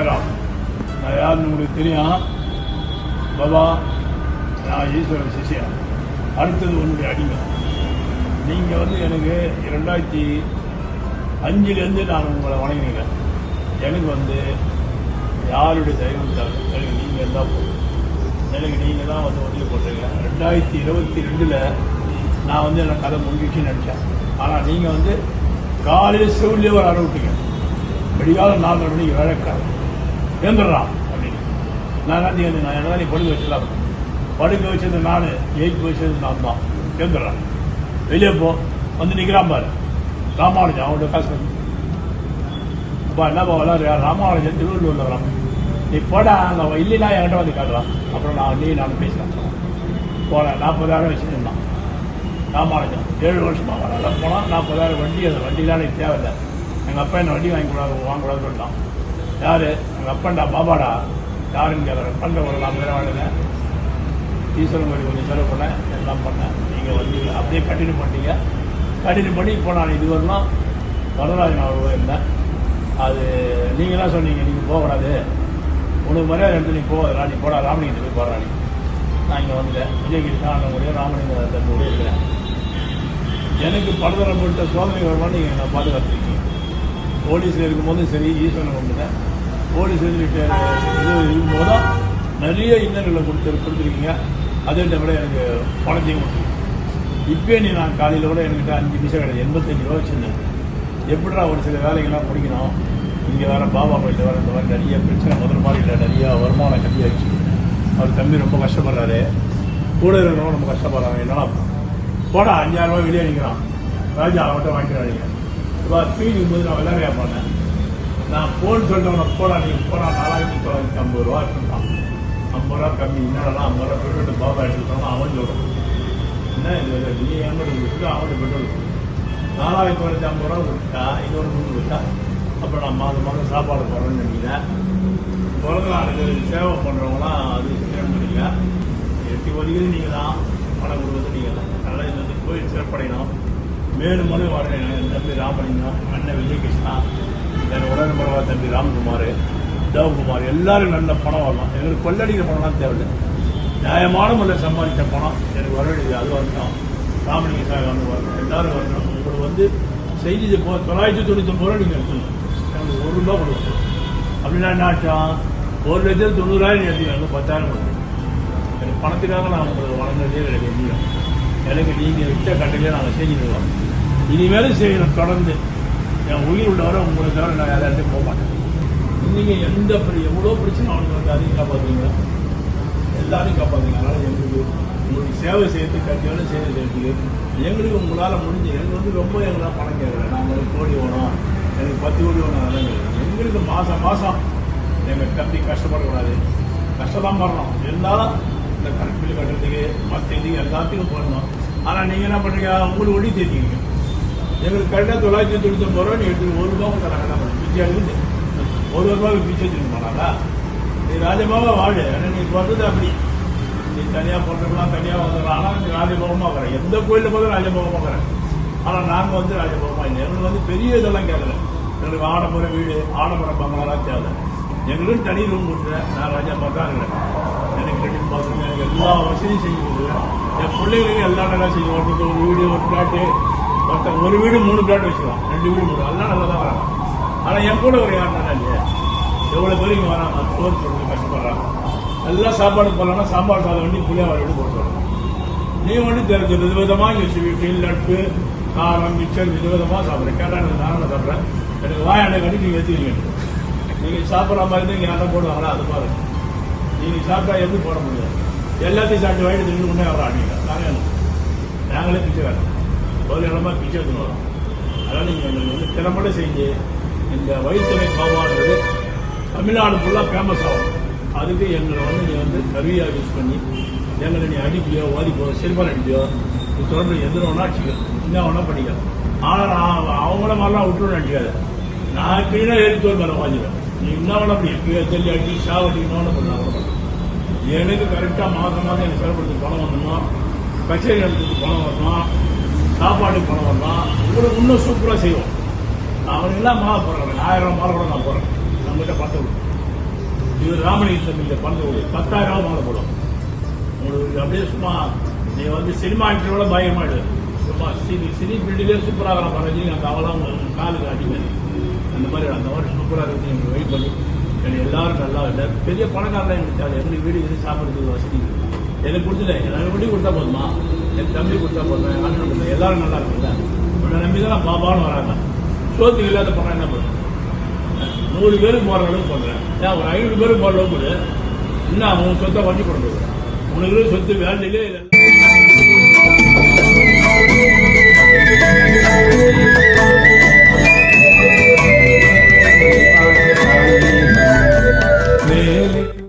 வரலாம் நான் யாருன்னு உங்களுக்கு தெரியும்? பாபா நான் ஈஸ்வரன் சிஷியா. அடுத்தது உன்னுடைய அடிமை. நீங்கள் வந்து எனக்கு ரெண்டாயிரத்தி அஞ்சுலேருந்து நான் உங்களை வணங்கினேன் எனக்கு வந்து யாருடைய தயவு எனக்கு நீங்கள் இருந்தால் போதும். எனக்கு நீங்கள் தான் வந்து உதவி பண்ணுறீங்க ரெண்டாயிரத்தி இருபத்தி ரெண்டில் நான் வந்து எனக்கு கதை முடிஞ்சிச்சுன்னு நினச்சேன். ஆனால் நீங்கள் வந்து காலையில் செவிலே ஒரு அனுப்பிட்டீங்க விடிகாலம் நாலு மணிக்கு வேலைக்காரன் ஏந்துடுறான் அப்படின்னு. நான் என்ன வந்து நான் என்ன நீ படுக்க வச்சுலாம் படுக்க வச்சது நான் ஜெயிக்க வச்சது நான் தான் ஏந்துடுறான் வெளியே போ. வந்து நிற்கிறான் பாரு. ராமானுஜன் அவனுடைய காசு அப்பா என்னப்பா விளாட்றியா ராமானுஜன் திருவள்ளூரில் வரான் நீ போடா அங்கே இல்லைனா என்கிட்ட வந்து காட்டுறான். அப்புறம் நான் நீ நான் பேசுகிறேன் போனேன் நாற்பதாயிரம் வச்சுருந்தான். ராமானுஜம் ஏழு வருஷமா வராத போனால் நாற்பதாயிரம் வண்டி அந்த வண்டிலாம் எனக்கு தேவையில்லை. எங்கள் அப்பா என்ன வண்டி வாங்கி கூடாது வாங்கக்கூடாதுன்னு சொல்லிட்டான். யார்? எங்கள் அப்பன்டா பாபாடா. யாருன்னு கேட்குறேன் பண்ணுற ஒரு நான் பேரை வாழ்ந்தேன் ஈஸ்வரன் கோயில் கொஞ்சம் செலவு பண்ணேன் எல்லாம் பண்ணேன் நீங்கள் வந்து அப்படியே கண்டினியூ பண்ணிட்டீங்க. கண்டினியூ பண்ணி இப்போ நான் இது வரலாம். வரதராஜன் அவர் இருந்தேன் அது நீங்கள் தான் சொன்னீங்க? நீங்கள் போகக்கூடாது. உனக்கு மரியாதை எடுத்து நீ போகாதடா நீ போடா. ராமலிங்கத்தை போய் போடுறா நீ. நான் இங்கே வந்துட்டேன் விஜயகிரி தான் முடியும் ராமலிங்கத்தை கூட இருக்கிறேன். எனக்கு பலதரம் போட்ட சோதனை வருமானு நீங்கள் நான் பாதுகாத்துருக்கீங்க போலீஸில் இருக்கும்போதும் சரி ஈஸ்வரன் வந்துட்டேன். போலீஸ் இருந்துட்டு இது இருக்கும்போதும் நிறைய இன்னல்களை கொடுத்து கொடுத்துருக்கீங்க. அதே டைமில் எனக்கு பணத்தையும் கொடுத்துருக்கீங்க. இப்போ நீ நான் காலையில் கூட என்கிட்ட அஞ்சு நிமிஷம் கிடையாது எண்பத்தஞ்சு ரூபா வச்சுருந்தேன். எப்படிடா ஒரு சில வேலைகள்லாம் பிடிக்கணும் இங்கே வேற பாபா போயிட்டு வேறு இந்த மாதிரி நிறைய பிரச்சனை முதல் மாதிரி இல்லை. நிறையா வருமானம் கம்மியாச்சு அவர் தம்பி ரொம்ப கஷ்டப்படுறாரு. கூட இருக்கிறவங்க ரொம்ப கஷ்டப்படுறாங்க. என்னன்னா போடா அஞ்சாயிரம் வெளியே நிற்கிறான் ராஜா அவன்கிட்ட வாங்கிக்கிறாங்க இப்போ போது நான் விளையாடையா பண்ணேன் நான் போன் சொல்கிறவனை போடா நீ போடா நாலாயிரத்தி தொள்ளாயிரத்தி ஐம்பது ரூபா இருந்தான் ஐம்பது ரூபா கம்மி என்னடா ஐம்பது ரூபா பெட்ரோல் பாபா எடுத்துக்கிட்டோம் அவன் சொல்கிறான் என்ன இது நீ எங்கிட்ட கொடுத்துட்டு அவன்கிட்ட பெட்ரோல். நாலாயிரத்தி தொள்ளாயிரத்தி ஐம்பது ரூபா கொடுத்தா இன்னொரு நூறு கொடுத்தா அப்போ நான் மாதம் மாதம் சாப்பாடு போடுறேன்னு நினைக்கிறேன். பிறந்த சேவை பண்ணுறவங்களாம் அது சேவை பண்ணிங்க எட்டி வரைக்கும் நீங்கள் தான் பணம் கொடுக்குறது நீங்கள் தான் அதனால் இது வந்து கோயில் சிறப்படையணும். வேணுமனு வரேன் வரணும் என் தம்பி ராமலிங்கம் அண்ணன் விஜயகிருஷ்ணா என் உடனே பரவா தம்பி ராம்குமார் தேவகுமார் எல்லாரும் நல்ல பணம் வரலாம். எங்களுக்கு கொள்ளடிக்கிற பணம்லாம் தேவையில்லை. நியாயமான முறையில் சம்பாதித்த பணம் எனக்கு வரவேண்டியது அது வரணும் ராமலிங்க சார் வந்து வரணும். எல்லாரும் வரணும். உங்களுக்கு வந்து செய்தி இப்போ தொள்ளாயிரத்தி தொண்ணூத்தொம்பது ரூபா நீங்கள் எடுத்துக்கணும். எனக்கு ஒரு ரூபா கொடுக்கணும் அப்படின்னா என்ன ஆச்சான் ஒரு லட்சத்து தொண்ணூறாயிரம் எடுத்துக்கணும். பத்தாயிரம் கொடுக்கணும் எனக்கு பணத்துக்காக நான் உங்களுக்கு வழங்குறதே எனக்கு தெரியும் எனக்கு நீங்கள் விட்ட கட்டையிலே நாங்கள் செஞ்சுருக்கோம் இனிமேலும் செய்யணும் தொடர்ந்து என் உயிர் உள்ளவரை உங்களுக்கு தவிர நான் யார்கிட்டையும் போக மாட்டேன். நீங்கள் எந்த பெரிய எவ்வளோ பிரச்சனை அவனுக்கு வந்து அதையும் காப்பாற்றுவீங்களா எல்லாரையும் காப்பாற்றுங்க அதனால் எங்களுக்கு உங்களுக்கு சேவை செய்யறது கட்டியோட சேவை செய்யறதுக்கு எங்களுக்கு உங்களால் முடிஞ்ச எங்களுக்கு வந்து ரொம்ப எங்களால் பணம் கேட்குறேன் நாங்கள் ஒரு கோடி வேணும் எனக்கு பத்து கோடி வேணும் அதெல்லாம் கிடையாது. எங்களுக்கு மாதம் மாதம் எங்கள் தம்பி கஷ்டப்படக்கூடாது. கஷ்டம் வரணும் இருந்தாலும் இந்த கரண்ட் பில் கட்டுறதுக்கு மற்ற இதுக்கு எல்லாத்துக்கும் போடணும். ஆனால் நீங்கள் என்ன பண்ணுறீங்க உங்களுக்கு ஒடி தேர்த்திங்க எங்களுக்கு கரெக்டாக தொள்ளாயிரத்தி தொண்ணூத்தொம்பது ரூபா எடுத்து ஒரு ரூபா தராங்க என்ன பண்ணுறது பிச்சை ஒரு ரூபாய்க்கு பிச்சை எடுத்துக்க மாட்டாங்களா நீ ராஜபாவா வாழு ஆனால் நீ வந்தது அப்படி. நீ தனியாக பண்ணுறதுலாம் தனியாக வந்துடலாம் ஆனால் நீ ராஜபவமாக இருக்கிறேன் எந்த கோயிலில் போதும் ராஜபவமாக வரேன் ஆனால் நாங்கள் வந்து ராஜபவமாக இல்லை. எங்களுக்கு வந்து பெரிய இதெல்லாம் கேட்கல. எங்களுக்கு ஆடம்பர வீடு ஆடம்பர பங்களாலாம் தேவை. எங்களுக்கு தனி ரூம் கொடுத்துறேன் நான் ராஜா தான் இருக்கிறேன். எனக்கு ரெண்டு பார்த்துருக்கேன் எனக்கு எல்லா வசதியும் செஞ்சு கொடுக்குறேன். என் பிள்ளைங்களுக்கு எல்லா நல்லா செய்ய ஒரு வீடு ஒரு பிளாட்டு ஒருத்தன் ஒரு வீடு மூணு பிளாட் வச்சுக்கலாம் ரெண்டு வீடு மூணு. அதெல்லாம் நல்லா தான் வராங்க. ஆனால் என் கூட ஒரு யார் நல்லா இல்லையா. எவ்வளோ பேர் இங்கே வராங்க? சோறு போடுறது கஷ்டப்படுறாங்க. எல்லாம் சாப்பாடு போடலாம்னா சாப்பாடு சாதம் வண்டி புளியா வீடு போட்டு வரணும் நீ வந்து தெரிஞ்சு வித விதமாக இங்கே ஸ்வீட்டு நட்பு காரம் மிச்சர் வித விதமாக சாப்பிட்றேன். கேட்டால் எனக்கு நானும் சாப்பிட்றேன். எனக்கு வாய் வாயாண்டை கட்டி நீங்கள் எடுத்துக்கிறீங்க நீங்கள் சாப்பிட்ற மாதிரி தான் இங்கே யாரும் போடுவாங்களா? அது பாருங்க நீங்கள் சாப்பிட்டா எப்படி போட முடியாது எல்லாத்தையும் சாப்பிட்டு வாங்கிட்டு திரும்பி முன்னே வர நீங்கள் நாங்கள் நாங்களே பிச்சை வேணும் ஒரு இடமா பிச்சை எடுத்துன்னு வரோம் அதனால் நீங்கள் எங்களுக்கு வந்து திறம்பட செஞ்சு இந்த வயிற்றுமை பாவான்றது தமிழ்நாடு ஃபுல்லாக ஃபேமஸ் ஆகும். அதுக்கு எங்களை வந்து நீங்கள் வந்து கருவியாக யூஸ் பண்ணி எங்களை நீ அடிப்பியோ வாதிப்போ சிறுபால் அடிப்பியோ தொடர்பு தொடர்ந்து எந்த வேணா அடிச்சுக்க என்ன வேணா பண்ணிக்கலாம். ஆனால் நான் அவங்கள மாதிரிலாம் விட்டுருன்னு நினைக்காது. நான் கீழே எடுத்து மேலே வாங்கிடுவேன். நீ என்ன வேணா பண்ணி. கீழே தள்ளி அடி சாவடி என்ன பண்ணலாம் எனக்கு கரெக்டாக மாதம் மாதம் எனக்கு செயல்படுறதுக்கு பணம் வரணும்? கச்சேரி நடத்துறதுக்கு பணம் வரணும்? சாப்பாடு பணம் வரணும் உங்களுக்கு இன்னும் சூப்பராக செய்வோம் அவனுக்கெல்லாம் மாலை போடுறேன் ஆயிரம் மாலை கூட நான் போடுறேன் நம்மகிட்ட பத்து விடு இவர் ராமலிங்க தம்பிகிட்ட பணத்தை விடு பத்தாயிரம் ரூபா மாலை போடும். உங்களுக்கு அப்படியே சும்மா நீ வந்து சினிமா ஆக்டரோட பயமாடு சும்மா சினி சினி ஃபீல்டுலேயே சூப்பராக இருக்கிற ரஜினி அந்த அவெல்லாம் உங்களுக்கு காலுக்கு அடிமை அந்த மாதிரி அந்த மாதிரி சூப்பராக இருக்கு எங்களுக்கு வெயிட் பண்ணி. எனக்கு எல்லாரும் நல்லா இல்லை பெரிய பணக்காரலாம் எனக்கு தேவை. எங்களுக்கு வீடு இது சாப்பிட்றதுக்கு வசதி. எனக்கு கொடுத்துட்டேன். எனக்கு வண்டி கொடுத்தா போதுமா? என் தம்பி கொடுத்தா போதும் அண்ணன் கொடுத்தா எல்லாரும் நல்லா இருக்குல்ல உன்னை நம்பி தான் பாபான்னு வராங்க. சோத்து இல்லாத பணம் என்ன பண்ணுறேன் நூறு பேருக்கு போகிற அளவுக்கு பண்ணுறேன் ஏன் ஒரு ஐநூறு பேருக்கு போகிற அளவுக்கு என்ன அவன் சொத்தை வண்டி பண்ணுறது உனக்கு சொத்து வேண்டியிலே Really?